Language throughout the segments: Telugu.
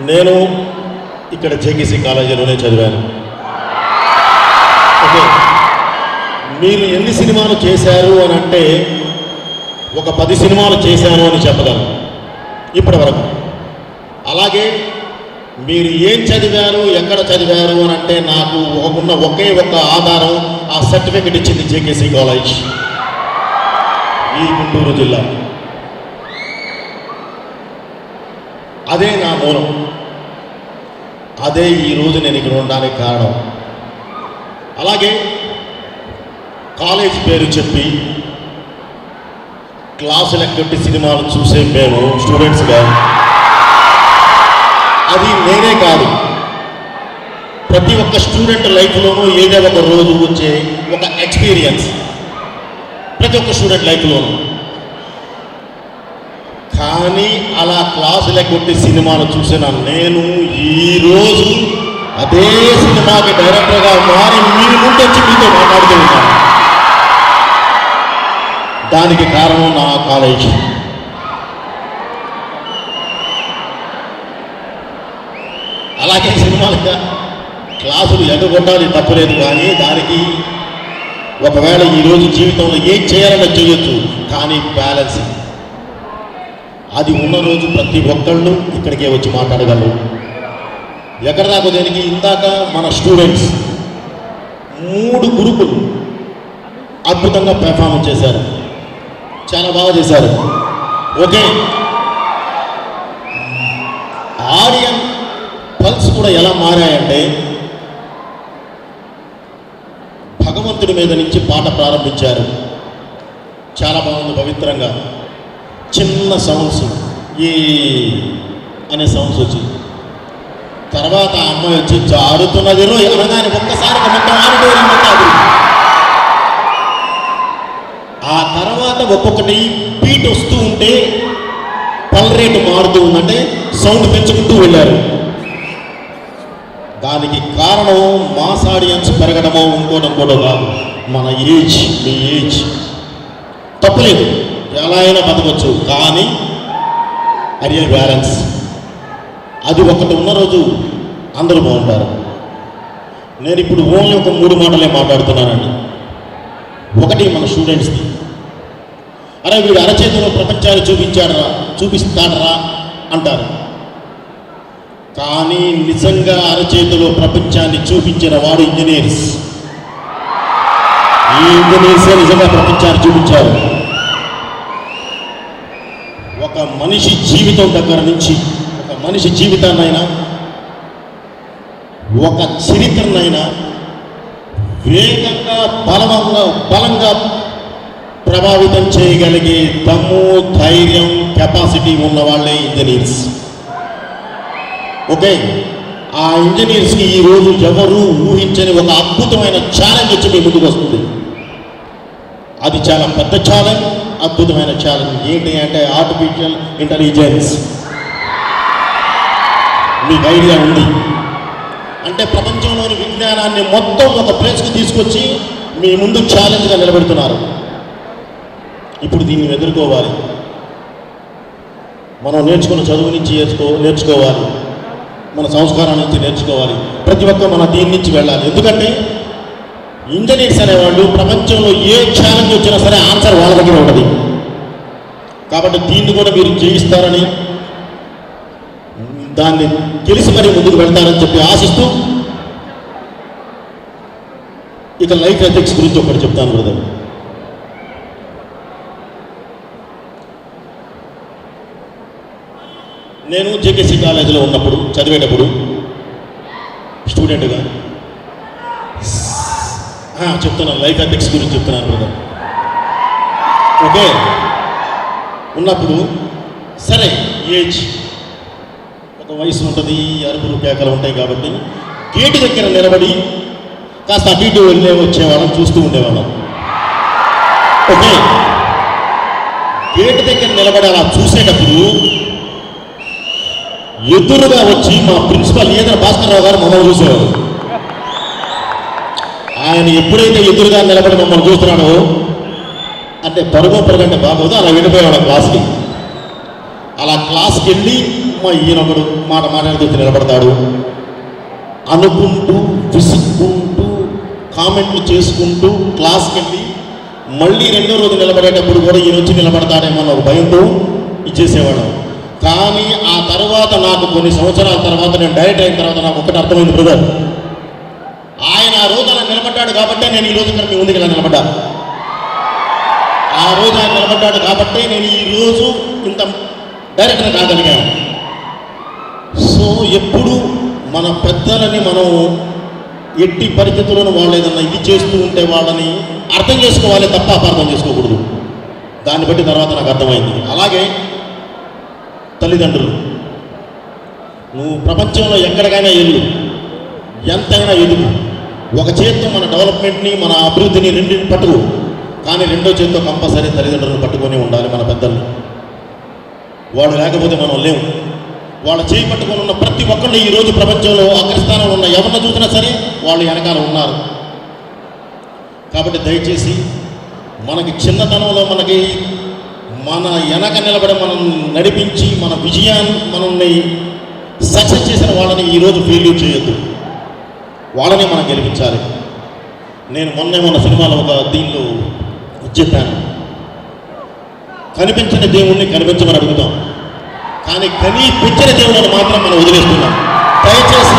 నేను ఇక్కడ జేకేసీ కాలేజీలోనే చదివాను. ఓకే. మీరు ఎన్ని సినిమాలు చేశారు అని అంటే ఒక పది సినిమాలు చేశాను అని చెప్పగలను. ఇప్పటి వరకు అలాగే మీరు ఏం చదివారు ఎక్కడ చదివారు అని అంటే నాకు ఉన్న ఒకే ఒక్క ఆధారం ఆ సర్టిఫికెట్ ఇచ్చింది జేకేసీ కాలేజ్. ఈ గుంటూరు జిల్లా. అదే నా మూలం. అదే ఈరోజు నేను ఇక్కడ ఉండడానికి కారణం. అలాగే కాలేజ్ పేరు చెప్పి క్లాసులు ఎక్కటి సినిమాలు చూసే మేము స్టూడెంట్స్గా అది నేనే కాదు. ప్రతి ఒక్క స్టూడెంట్ లైఫ్లోనూ ఏదో ఒక రోజు వచ్చే ఒక ఎక్స్పీరియన్స్ ప్రతి ఒక్క స్టూడెంట్ లైఫ్లోనూ కానీ అలా క్లాసులు కొట్టి సినిమాలు చూసిన నేను ఈరోజు అదే సినిమాకి డైరెక్టర్గా మారి మీ ముందు వచ్చి మీతో మాట్లాడుతూ ఉన్నాను. దానికి కారణం నా కాలేజ్. అలాగే సినిమాలుగా క్లాసులు ఎడగొట్టాలి తప్పలేదు కానీ దానికి ఒకవేళ ఈరోజు జీవితంలో ఏం చేయాలని చేయొచ్చు కానీ బ్యాలెన్స్ అది ఉన్న రోజు ప్రతి ఒక్కళ్ళు ఇక్కడికే వచ్చి మాట్లాడగలరు. ఎక్కడ దాకా దేనికి? ఇందాక మన స్టూడెంట్స్ మూడు గ్రూపులు అద్భుతంగా పెర్ఫార్మెన్స్ చేశారు. చాలా బాగా చేశారు. ఓకే. ఆడియన్ పల్స్ కూడా ఎలా మారాయంటే భగవంతుడి మీద నుంచి పాట ప్రారంభించారు. చాలా బాగుంది పవిత్రంగా. చిన్న సౌండ్స్ ఈ అనే సౌండ్స్ వచ్చింది తర్వాత ఆ అమ్మాయి వచ్చి జారుతున్నది అనగానే ఒక్కసారి మొత్తం ఆడిటోరియం మొత్తం ఆ తర్వాత ఒక్కొక్కటి పీట్ వస్తూ ఉంటే పల్రేటు మారుతూ ఉందంటే సౌండ్ పెంచుకుంటూ వెళ్ళారు. దానికి కారణం మాస్ ఆడియన్స్ పెరగడమో ఇంకోటం కూడా కాదు మన ఏజ్ మీ ఏజ్. తప్పులేదు. ఎలా అయినా బతకొచ్చు కానీ అరియర్ బ్యాలెన్స్ అది ఒకటి ఉన్న రోజు అందరూ బాగుంటారు. నేను ఇప్పుడు ఓన్లీ ఒక మూడు మాటలే మాట్లాడుతున్నానండి. ఒకటి మన స్టూడెంట్స్ది అరే వీడు అరచేతిలో ప్రపంచాన్ని చూపించాడరా చూపిస్తాడరా అంటారు. కానీ నిజంగా అరచేతిలో ప్రపంచాన్ని చూపించిన వాడు ఇంజనీర్స్ ఈ ఇంజనీర్సే నిజంగా ప్రపంచాన్ని చూపించారు? ఒక మనిషి జీవితం దగ్గర నుంచి ఒక మనిషి జీవితాన్నైనా ఒక చరిత్రనైనా వేగంగా బలవంగా బలంగా ప్రభావితం చేయగలిగే దమ్ము ధైర్యం కెపాసిటీ ఉన్న వాళ్ళే ఇంజనీర్స్. ఓకే ఆ ఇంజనీర్స్కి ఈరోజు ఎవరు ఊహించని ఒక అద్భుతమైన ఛాలెంజ్ వచ్చి మీ ముందుకు వస్తుంది. అది చాలా పెద్ద ఛాలెంజ్ అద్భుతమైన ఛాలెంజ్ ఏంటి అంటే ఆర్టిఫిషియల్ ఇంటెలిజెన్స్ మీకు ఐడియా ఉంది. అంటే ప్రపంచంలోని విజ్ఞానాన్ని మొత్తం ఒక ప్లేస్కి తీసుకొచ్చి మీ ముందు ఛాలెంజ్గా నిలబెడుతున్నారు. ఇప్పుడు దీన్ని ఎదుర్కోవాలి. మనం నేర్చుకున్న చదువు నుంచి నేర్చుకో నేర్చుకోవాలి. మన సంస్కారం నుంచి నేర్చుకోవాలి. ప్రతి ఒక్క మన దీని నుంచి వెళ్ళాలి. ఎందుకంటే ఇంజనీర్స్ అనేవాళ్ళు ప్రపంచంలో ఏ ఛాలెంజ్ వచ్చినా సరే ఆన్సర్ వాళ్ళ దగ్గర ఉంటుంది. కాబట్టి దీన్ని కూడా మీరు జయిస్తారని దాన్ని తెలిసి మరీ ముందుకు వెళ్తారని చెప్పి ఆశిస్తూ ఇక లైఫ్ ఎథిక్స్ గురించి ఒకటి చెప్తాను బ్రదర్. నేను జేకేసీ కాలేజీలో ఉన్నప్పుడు చదివేటప్పుడు స్టూడెంట్గా చెప్తున్నాను లైఫ్ ఎథిక్స్ గురించి చెప్తున్నాను బ్రదర్ ఓకే ఉన్నప్పుడు సరే ఏజ్ ఒక వయసు ఉంటుంది అరుపులు కేకలు ఉంటాయి కాబట్టి గేటు దగ్గర నిలబడి కాస్త అటు ఇటు వెళ్ళే వచ్చేవాళ్ళం చూస్తూ ఉండేవాళ్ళం. ఓకే గేటు దగ్గర నిలబడి అలా చూసేటప్పుడు ఎదురుగా వచ్చి మా ప్రిన్సిపల్ ఈదర భాస్కర్రావు గారు మమ్మల్ని చూసేవారు. ఆయన ఎప్పుడైతే ఎదురుగా నిలబడి మమ్మల్ని చూస్తున్నాడో అంటే పరుగు పరుగంటే బాగోదు అలా వెళ్ళిపోయాడు క్లాస్కి అలా క్లాస్కి వెళ్ళి మా ఈయనొకడు మాట మాట్లాడుతూ నిలబడతాడు. అనుకుంటూ విసుక్కుంటూ కామెంట్లు చేసుకుంటూ క్లాస్కి వెళ్ళి మళ్ళీ రెండో రోజు నిలబడేటప్పుడు కూడా ఈయన వచ్చి నిలబడతాడేమో ఒక భయంతో ఇచ్చేసేవాడు. కానీ ఆ తర్వాత నాకు కొన్ని సంవత్సరాల తర్వాత నేను డైరెక్ట్ అయిన తర్వాత నాకు ఒకటి అర్థమైంది బ్రదర్ ఆయన ఆ రోజు అలా నిలబడ్డాడు కాబట్టి నేను ఈ రోజు ఇక్కడ మీ ముందుకు ఇలా నిలబడ్డా. ఆ రోజు ఆయన నిలబడ్డాడు కాబట్టి నేను ఈ రోజు ఇంత డైరెక్ట్గా కాగలిగాను. సో ఎప్పుడు మన పెద్దలని మనం ఎట్టి పరిస్థితులను వాళ్ళు ఏదన్నా ఇది చేస్తూ ఉంటే వాళ్ళని అర్థం చేసుకోవాలి తప్ప అపార్థం చేసుకోకూడదు. దాన్ని బట్టి తర్వాత నాకు అర్థమైంది. అలాగే తల్లిదండ్రులు నువ్వు ప్రపంచంలో ఎక్కడికైనా వెళ్ళు. ఎంతైనా ఎదుగు ఒక చేత్తో మన డెవలప్మెంట్ని మన అభివృద్ధిని రెండింటిని పట్టుకు. కానీ రెండో చేత్తో కంపల్సరీ తల్లిదండ్రులను పట్టుకొని ఉండాలి మన పెద్దలు వాళ్ళు లేకపోతే మనం లేవు వాళ్ళ చేయి పట్టుకొని ఉన్న ప్రతి ఒక్కళ్ళు ఈ రోజు ప్రపంచంలో అగ్రస్థానంలో ఉన్న ఎవరిని చూసినా సరే వాళ్ళు వెనకాల ఉన్నారు. కాబట్టి దయచేసి మనకి చిన్నతనంలో మనకి మన వెనక నిలబడి మనం నడిపించి మన విజయాన్ని మనల్ని సక్సెస్ చేసిన వాళ్ళని ఈరోజు ఫెయిల్యూర్ చేయొద్దు. వాళ్ళని మనం గెలిపించాలి. నేను మొన్నే మొన్న సినిమాలో ఒక దీనిలో చెప్పాను కనిపించిన దేవుణ్ణి కనిపించమని అడుగుతాం. కానీ కనిపించిన దేవుళ్ళని మాత్రం మనం వదిలేస్తున్నాం. దయచేసి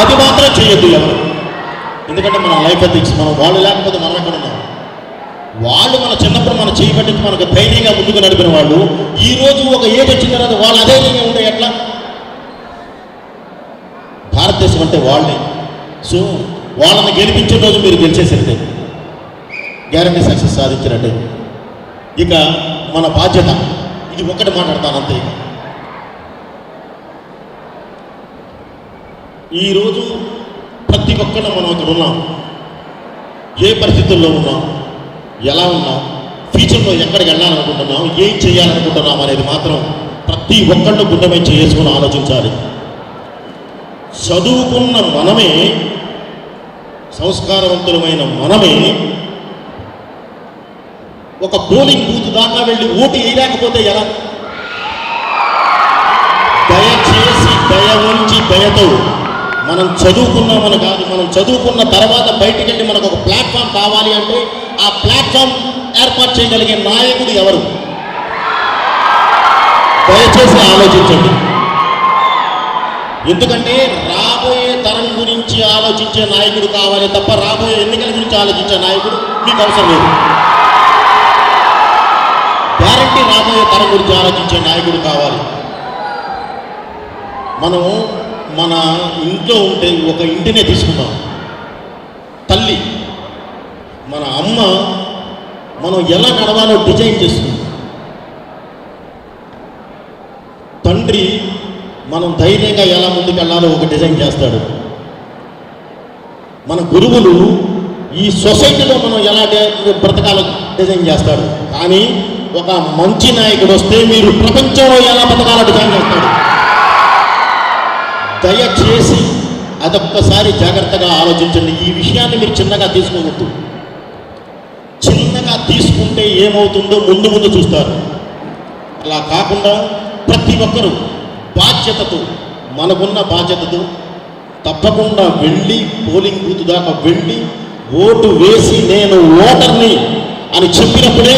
అది మాత్రం చేయొద్దు ఎవరు. ఎందుకంటే మన లైఫ్ ఎథిక్స్ మనం వాళ్ళు లేకపోతే మనం ఎక్కడ ఉన్నాం? వాళ్ళు మన చిన్నప్పుడు మన చేయి పట్టించి మనకు ధైర్యంగా ముందుకు నడిపిన వాళ్ళు ఈ రోజు ఒక ఏజ్ వచ్చిన తర్వాత వాళ్ళు అధైర్యంగా ఉండే ఎట్లా? భారతదేశం అంటే వాళ్ళే. సో వాళ్ళని గెలిపించే రోజు మీరు గెలిచేసినట్టే గ్యారంటీ సక్సెస్ సాధించినట్టే. ఇక మన బాధ్యత ఇది ఒక్కటి మాట్లాడతాను అంతే ఇక. ఈరోజు ప్రతి ఒక్కరు మనం ఇక్కడ ఉన్నాం. ఏ పరిస్థితుల్లో ఉన్నాం? ఎలా ఉన్నాం? ఫ్యూచర్లో ఎక్కడికి వెళ్ళాలనుకుంటున్నాం? ఏం చేయాలనుకుంటున్నాం అనేది మాత్రం ప్రతి ఒక్కళ్ళు గుండెమే చేసుకుని ఆలోచించాలి. చదువుకున్న మనమే సంస్కారవంతులమైన మనమే ఒక పోలింగ్ బూత్ దాకా వెళ్ళి ఓటు వేయలేకపోతే ఎలా? దయచేసి దయ ఉంచి దయతో మనం చదువుకున్నామని కాదు మనం చదువుకున్న తర్వాత బయటికి వెళ్ళి మనకు ఒక ప్లాట్ఫామ్ కావాలి అంటే ఆ ప్లాట్ఫామ్ ఏర్పాటు చేయగలిగే నాయకుడు ఎవరు? దయచేసి ఆలోచించండి. ఎందుకంటే రాబోయే తరం గురించి ఆలోచించే నాయకుడు కావాలి తప్ప రాబోయే ఎన్నికల గురించి ఆలోచించే నాయకుడు మీకు అవసరం లేదు. గ్యారంటీ రాబోయే తరం గురించి ఆలోచించే నాయకుడు కావాలి. మనం మన ఇంట్లో ఉంటే ఒక ఇంటినే తీసుకుంటాం తల్లి మన అమ్మ మనం ఎలా నడవాలో డిజైన్ చేస్తుంది తండ్రి మనం ధైర్యంగా ఎలా ముందుకెళ్ళాలో ఒక డిజైన్ చేస్తాడు. మన గురువులు ఈ సొసైటీలో మనం ఎలా బ్రతకాలో డిజైన్ చేస్తాడు. కానీ ఒక మంచి నాయకుడు వస్తే మీరు ప్రపంచంలో ఎలా బ్రతకాలో డిజైన్ చేస్తాడు. దయచేసి అదొక్కసారి జాగ్రత్తగా ఆలోచించండి. ఈ విషయాన్ని మీరు చిన్నగా తీసుకోవద్దు. చిన్నగా తీసుకుంటే ఏమవుతుందో ముందు ముందు చూస్తారు. అలా కాకుండా ప్రతి ఒక్కరూ బాధ్యతతో మనకున్న బాధ్యతతో తప్పకుండా వెళ్ళి పోలింగ్ బూత్ దాకా వెళ్ళి ఓటు వేసి నేను ఓటర్ని అని చెప్పినప్పుడే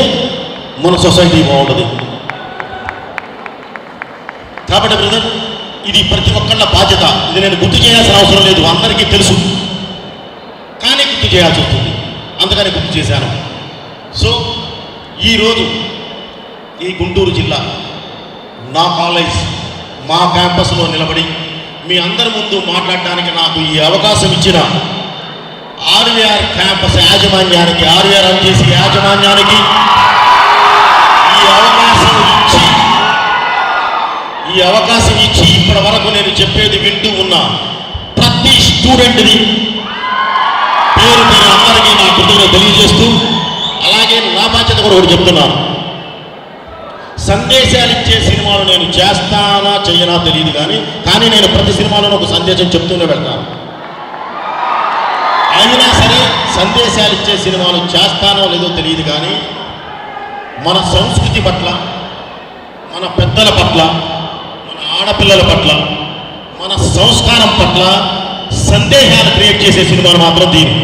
మన సొసైటీ బాగుంటుంది. కాబట్టి బ్రదర్ ఇది ప్రతి ఒక్కళ్ళ బాధ్యత. ఇది నేను గుర్తు చేయాల్సిన అవసరం లేదు అందరికీ తెలుసు. కానీ గుర్తు చేయాల్సి వస్తుంది. అందుకని గుర్తు చేశాను. సో ఈరోజు ఈ గుంటూరు జిల్లా నా కాలేజ్ మా క్యాంపస్లో నిలబడి మీ అందరి ముందు మాట్లాడడానికి నాకు ఈ అవకాశం ఇచ్చిన ఆర్వీఆర్ క్యాంపస్ యాజమాన్యానికి ఆర్వీఆర్ చేసి యాజమాన్యానికి ఈ అవకాశం ఇచ్చి ఈ అవకాశం ఇచ్చి ఇప్పటి వరకు నేను చెప్పేది వింటూ ఉన్న ప్రతి స్టూడెంట్ని పేరు పేరు అందరికీ నా కృతజ్ఞత తెలియజేస్తూ అలాగే నా బాధ్యత కూడా ఒకటి చెప్తున్నాను. సందేశాలు ఇచ్చే సినిమాలు నేను చేస్తానా చెయ్యనా తెలియదు కానీ కానీ నేను ప్రతి సినిమాలోనూ ఒక సందేశం చెప్తూనే వెళ్తాను. అయినా సరే సందేశాలు ఇచ్చే సినిమాలు చేస్తానో లేదో తెలియదు కానీ మన సంస్కృతి పట్ల మన పెద్దల పట్ల మన ఆడపిల్లల పట్ల మన సంస్కారం పట్ల సందేహాలు క్రియేట్ చేసే సినిమాలు మాత్రం దీని.